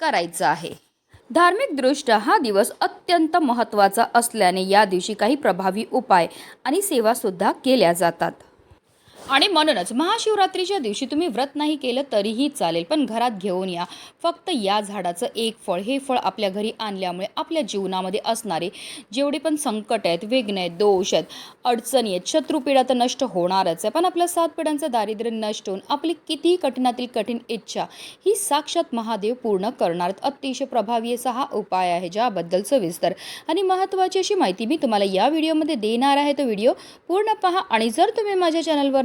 करायचं आहे. धार्मिकदृष्ट्या हा दिवस अत्यंत महत्त्वाचा असल्याने या दिवशी काही प्रभावी उपाय आणि सेवासुद्धा केल्या जातात. आणि म्हणूनच महाशिवरात्रीच्या दिवशी तुम्ही व्रत नाही केलं तरीही चालेल पण घरात घेऊन या. फक्त या झाडाचं एक फळ हे फळ आपल्या घरी आणल्यामुळे आपल्या जीवनामध्ये असणारे जेवढे पण संकट आहेत विघ्न आहेत दोष आहेत अडचणी आहेत शत्रुपीडा तर नष्ट होणारच आहे पण आपल्या सात पिढ्यांचं दारिद्र्य नष्ट होऊन आपली कितीही कठीणातील कठीण इच्छा ही साक्षात महादेव पूर्ण करणार. अतिशय प्रभावी असा हा उपाय आहे ज्याबद्दल सविस्तर आणि महत्त्वाची अशी माहिती मी तुम्हाला या व्हिडिओमध्ये देणार आहे. तो व्हिडिओ पूर्ण पहा आणि जर तुम्ही माझ्या चॅनलवर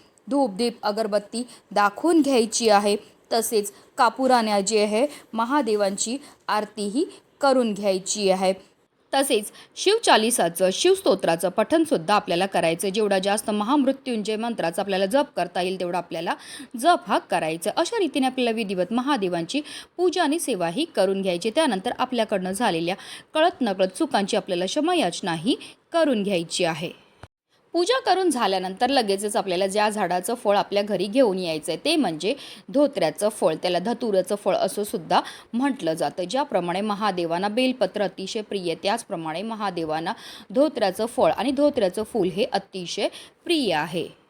धूपदीप अगरबत्ती दाखवून घ्यायची आहे. तसेच कापुराण्या जी आहे महादेवांची आरतीही करून घ्यायची आहे. तसेच शिवचालिसाचं शिवस्तोत्राचं पठणसुद्धा आपल्याला करायचं आहे जेवढा जास्त महामृत्युंजय मंत्राचा आपल्याला जप करता येईल तेवढा आपल्याला जप हा करायचा अशा रीतीने आपल्याला विधिवत महादेवांची पूजा आणि सेवाही करून घ्यायची. त्यानंतर आपल्याकडनं झालेल्या कळत नकळत चुकांची आपल्याला क्षमायाचनाही करून घ्यायची आहे. पूजा करून झाल्यानंतर लगेचच आपल्याला ज्या झाडाचं फळ आपल्या घरी घेऊन यायचं आहे ते म्हणजे धोत्र्याचं फळ त्याला धतुराचं फळ असं सुद्धा म्हटलं जातं. ज्याप्रमाणे महादेवांना बेलपत्र अतिशय प्रिय त्याचप्रमाणे महादेवांना धोत्र्याचं फळ आणि धोत्र्याचं फूल हे अतिशय प्रिय आहे.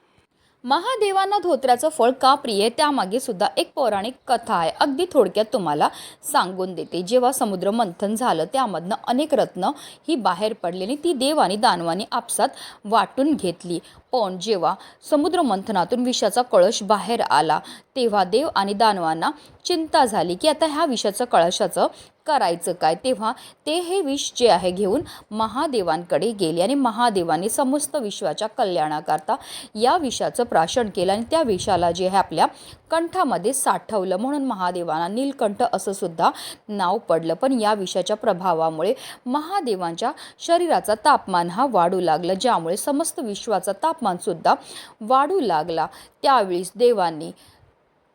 महादेवांना धोत्र्याचं फळ का प्रिय आहे? त्यामागे सुद्धा एक पौराणिक कथा आहे. अगदी थोडक्यात तुम्हाला सांगून देते. जेव्हा समुद्र मंथन झालं त्यामधनं अनेक रत्न ही बाहेर पडली आणि ती देव आणि दानवानी आपसात वाटून घेतली. पण जेव्हा समुद्र मंथनातून विषाचा कळश बाहेर आला तेव्हा देव आणि दानवांना चिंता झाली की आता ह्या विषाचं कळशाचं करायचं काय? तेव्हा ते हे विष जे आहे घेऊन महादेवांकडे गेले आणि महादेवांनी समस्त विश्वाच्या कल्याणाकरता या विषाचं प्राशन केलं आणि त्या विषाला जे आहे आपल्या कंठामध्ये साठवलं. म्हणून महादेवांना नीलकंठ असं सुद्धा नाव पडलं. पण या विषाच्या प्रभावामुळे महादेवांच्या शरीराचा तापमान हा वाढू लागला ज्यामुळे समस्त विश्वाचा तापमानसुद्धा वाढू लागला. त्यावेळीस देवांनी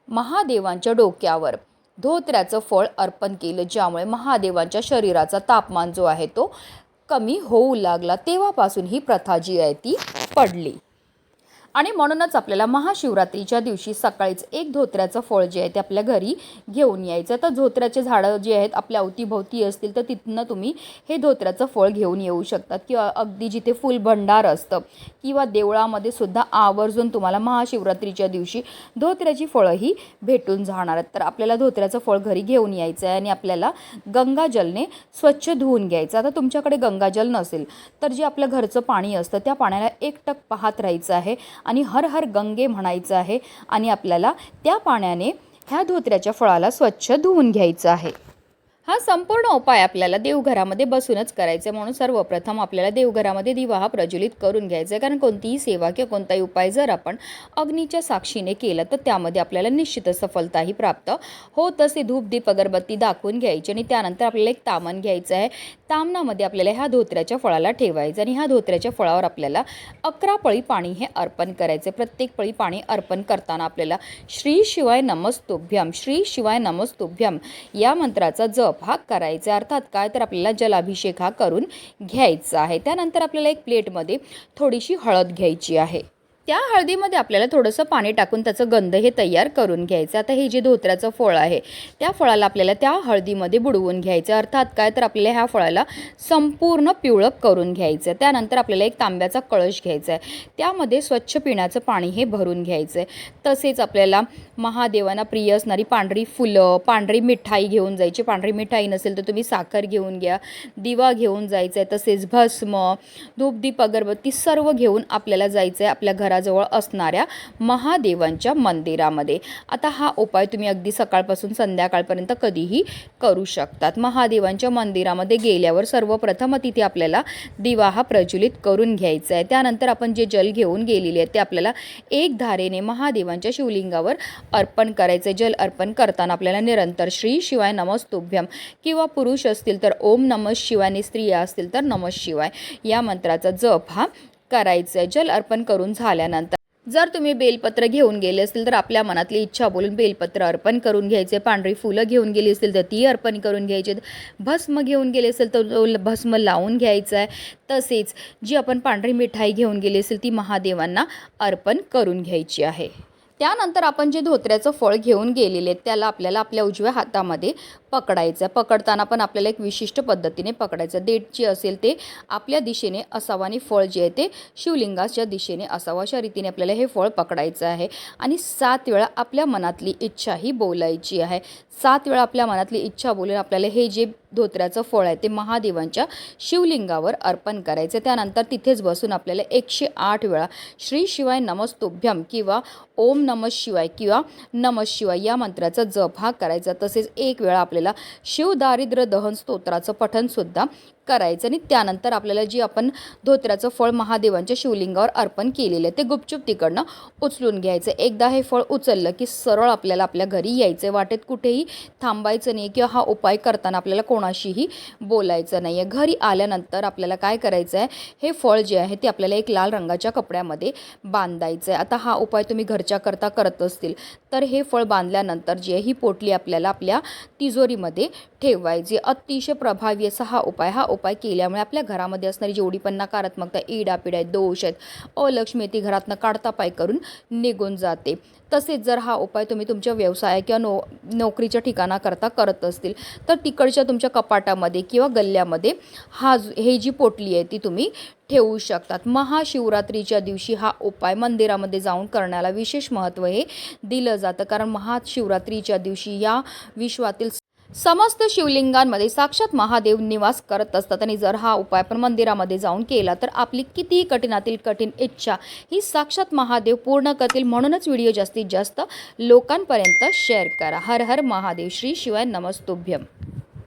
महादेवांच्या डोक्यावर धोत्र्याचं फळ अर्पण केलं ज्यामुळे महादेवांच्या शरीराचा तापमान जो आहे तो कमी होऊ लागला. तेव्हापासून ही प्रथा जी आहे ती पडली. आणि म्हणूनच आपल्याला महाशिवरात्रीच्या दिवशी सकाळीच एक धोत्र्याचं फळ जे आहे ते आपल्या घरी घेऊन यायचं तर धोत्र्याचे झाडं जे आहेत आपल्या अवतीभोवती असतील तर तिथनं तुम्ही हे धोत्र्याचं फळ घेऊन येऊ शकतात. किंवा अगदी जिथे फुल भंडार असतं किंवा देवळामध्ये सुद्धा आवर्जून तुम्हाला महाशिवरात्रीच्या दिवशी धोत्र्याची फळंही भेटून जाणार आहेत. तर आपल्याला धोत्र्याचं फळ घरी घेऊन यायचं आहे आणि आपल्याला गंगाजलने स्वच्छ धुवून घ्यायचं आता तुमच्याकडे गंगाजल नसेल तर जे आपलं घरचं पाणी असतं त्या पाण्याला एकटक पाहत राहायचं आहे. आणि हर हर गंगे म्हणायचं आहे आणि आपल्याला त्या पाण्याने ह्या धोत्र्याच्या फळाला स्वच्छ धुवून घ्यायचं आहे. हा संपूर्ण उपाय आपल्याला देवघरामध्ये बसूनच करायचा आहे म्हणून सर्वप्रथम आपल्याला देवघरामध्ये दिवा हा प्रज्वलित करून घ्यायचा आहे कारण कोणतीही सेवा किंवा कोणताही उपाय जर आपण अग्नीच्या साक्षीने केला तर त्यामध्ये आपल्याला निश्चितच सफलताही प्राप्त होत तसे धूप दीप अगरबत्ती दाखवून घ्यायची आणि त्यानंतर आपल्याला एक तामण घ्यायचं आहे तामणामध्ये आपल्याला ह्या धोत्र्याच्या फळाला ठेवायचं आणि ह्या धोत्र्याच्या फळावर आपल्याला अकरा पळी पाणी हे अर्पण करायचं प्रत्येक पळी पाणी अर्पण करताना आपल्याला श्री शिवाय नमस्तुभ्यम श्री शिवाय नमस्तुभ्यम या मंत्राचा जप हा करायचा आहे. अर्थात काय? तर आपल्याला जलाभिषेक हा करून घ्यायचा आहे. त्यानंतर आपल्याला एक प्लेटमध्ये थोडीशी हळद घ्यायची आहे. त्या हळदीमध्ये आपल्याला थोडंसं पाणी टाकून त्याचं गंध हे तयार करून घ्यायचं. आता हे जे धोत्र्याचं फळ आहे त्या फळाला आपल्याला त्या हळदीमध्ये बुडवून घ्यायचं. अर्थात काय? तर आपल्याला ह्या फळाला संपूर्ण पिवळं करून घ्यायचं. त्यानंतर आपल्याला एक तांब्याचा कळश घ्यायचा आहे. त्यामध्ये स्वच्छ पिण्याचं पाणी हे भरून घ्यायचं आहे. तसेच आपल्याला महादेवांना प्रिय असणारी पांढरी फुलं पांढरी मिठाई घेऊन जायची. पांढरी मिठाई नसेल तर तुम्ही साखर घेऊन घ्या दिवा घेऊन जायचं आहे. तसेच भस्म धूपदीप अगरबत्ती सर्व घेऊन आपल्याला जायचं आहे आपल्या घरात. घराजवळ असणाऱ्या महादेवांच्या मंदिरामध्ये. आता हा उपाय तुम्ही अगदी सकाळपासून संध्याकाळपर्यंत कधीही करू शकतात. महादेवांच्या मंदिरामध्ये गेल्यावर सर्वप्रथम तिथे आपल्याला दिवा हा प्रज्वलित करून घ्यायचा आहे. त्यानंतर आपण जे जल घेऊन गेलेले आहे ते आपल्याला एक धारेने महादेवांच्या शिवलिंगावर अर्पण करायचे जल अर्पण करताना आपल्याला निरंतर श्री शिवाय नमस्तुभ्यम किंवा पुरुष असतील तर ओम नम शिवाय आणि स्त्रिया असतील तर नम शिवाय या मंत्राचा जप हा करायचं आहे जल अर्पण करून झाल्यानंतर. जर तुम्ही बेलपत्र घेऊन गेले असतील तर आपल्या मनातली इच्छा बोलून बेलपत्र अर्पण करून घ्यायचे. पांढरी फुलं घेऊन गेली असतील तर ती अर्पण करून घ्यायची. भस्म घेऊन गेले असेल तर तो भस्म लावून घ्यायचा आहे. तसेच जी आपण पांढरी मिठाई घेऊन गेली असेल ती महादेवांना अर्पण करून घ्यायची आहे. त्यानंतर आपण जे धोत्र्याचं फळ घेऊन गेलेले आहेत त्याला आपल्याला आपल्या उजव्या हातामध्ये पकडायचं. आहे पकडताना पण आपल्याला एक विशिष्ट पद्धतीने पकडायचं. देठ जे असेल ते आपल्या दिशेने असावं आणि फळ जे आहे ते शिवलिंगाच्या दिशेने असावं. अशा रीतीने आपल्याला हे फळ पकडायचं आहे. आणि सात वेळा आपल्या मनातली इच्छा ही बोलायची आहे. सात वेळा आपल्या मनातली इच्छा बोलून आपल्याला हे जे धोत्र्याचं फळ आहे ते महादेवांच्या शिवलिंगावर अर्पण करायचं. त्यानंतर तिथेच बसून आपल्याला एकशे आठ वेळा श्री शिवाय नमस्तुभ्यम किंवा ओम नम शिवाय किंवा नम शिवाय या मंत्राचा जप हा करायचा. तसेच एक वेळा आपल्याला शिवदारिद्र्य दहन स्तोत्राचं पठणसुद्धा करायचं आणि त्यानंतर आपल्याला जी आपण धोत्र्याचं फळ महादेवांच्या शिवलिंगावर अर्पण केलेलं आहे ते गुपचूप तिकडनं उचलून घ्यायचं. एकदा हे फळ उचललं की सरळ आपल्याला आपल्या घरी यायचं वाटेत कुठेही थांबायचं नाही किंवा हा उपाय करताना आपल्याला कोणाशीही बोलायचं नाही आहे घरी आल्यानंतर आपल्याला काय करायचं आहे हे फळ जे आहे ते आपल्याला एक लाल रंगाच्या कपड्यामध्ये बांधायचं आहे आता हा उपाय तुम्ही घरच्या करता करत असतील तर हे फळ बांधल्यानंतर जी आहे ही पोटली आपल्याला आपल्या तिजोरीमध्ये ठेवायची. अतिशय प्रभावी असा हा उपाय हा उपाय केल्यामुळे आपल्या घरामध्ये असणारी जेवढी पण नकारात्मकता इडापिडा आहेत दोष आहेत अलक्ष्मी ती घरातनं काढता पाय करून निघून जाते. तसेच जर हा उपाय तुम्ही तुमच्या व्यवसाय किंवा नो नोकरीच्या ठिकाणाकरता करत असतील तर तिकडच्या तुमच्या कपाटामध्ये किंवा गल्ल्यामध्ये हा हे जी पोटली आहे ती तुम्ही ठेवू शकतात. महाशिवरात्रीच्या दिवशी हा उपाय मंदिरामध्ये जाऊन करण्याला विशेष महत्त्व हे दिलं जातं. कारण महाशिवरात्रीच्या दिवशी या विश्वातील समस्त शिवलिंगांमध्ये साक्षात महादेव निवास करत असतात. आणि जर हा उपाय पण मंदिरामध्ये जाऊन केला तर आपली कितीही कठीणातील कठीण इच्छा ही साक्षात महादेव पूर्ण करतील म्हणूनच व्हिडिओ जास्तीत जास्त लोकांपर्यंत शेअर करा. हर हर महादेव. श्री शिवाय नमस्तुभ्यम.